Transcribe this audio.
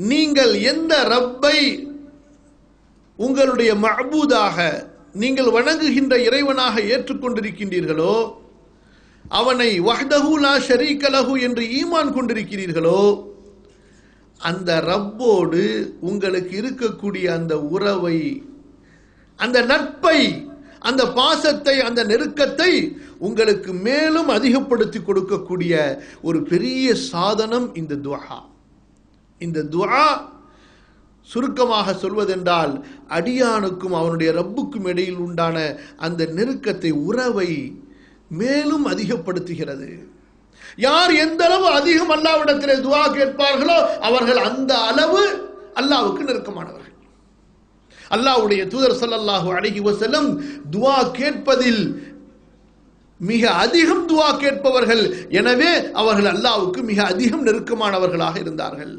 நீங்கள் எந்த ரப்பை உங்களுடைய மபூதாக நீங்கள் வணங்குகின்ற இறைவனாக ஏற்றுக்கொண்டிருக்கின்றீர்களோ அவனை வஹ்தஹு லா ஷரீக என்று ஈமான் கொண்டிருக்கிறீர்களோ அந்த ரப்போடு உங்களுக்கு இருக்கக்கூடிய அந்த உறவை அந்த நட்பை அந்த பாசத்தை அந்த நெருக்கத்தை உங்களுக்கு மேலும் அதிகப்படுத்தி கொடுக்கக்கூடிய ஒரு பெரிய சாதனம் இந்த துவஹா இந்த துஆ சுருக்கமாக சொல்வதென்றால் அடியானுக்கும் அவனுடைய ரப்புக்கும் இடையில் உண்டான அந்த நெருக்கத்தை உறவை மேலும் அதிகப்படுத்துகிறது. யார் எந்த அளவு அதிகம் அல்லாவிடத்திலே துவா கேட்பார்களோ அவர்கள் அந்த அளவு அல்லாவுக்கு நெருக்கமானவர்கள். அல்லாஹ்வுடைய தூதர் ஸல்லல்லாஹு அழகி வசலம் துவா கேட்பதில் மிக அதிகம் துவா கேட்பவர்கள். எனவே அவர்கள் அல்லாவுக்கு மிக அதிகம் நெருக்கமானவர்களாக இருந்தார்கள்.